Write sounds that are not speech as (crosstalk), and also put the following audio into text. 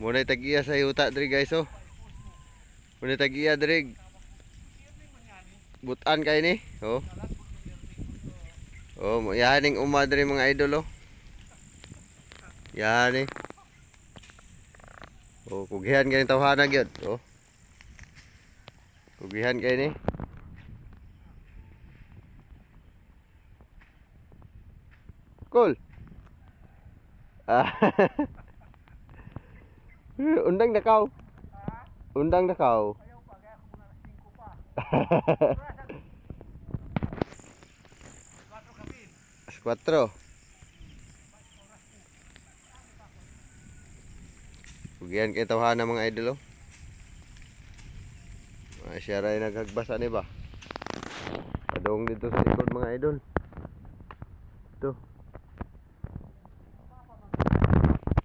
Muna tagiya sa yuta diri guys oh. Muna tagiya diri. Butan kay ni. Oh. Oh, yaning uma diri mga idol oh. Yani. Oh, kugihan kay tawhana gyud. Oh. Kugihan kay ni. Cool. Ah. (laughs) (laughs) Undang dakaw. Undang dakaw. Alas 4. Pugian kay tawhana mga idol oh. Ah, siya ray naghagbasa ni ba? Padong dito sa likod mga idol. Ito.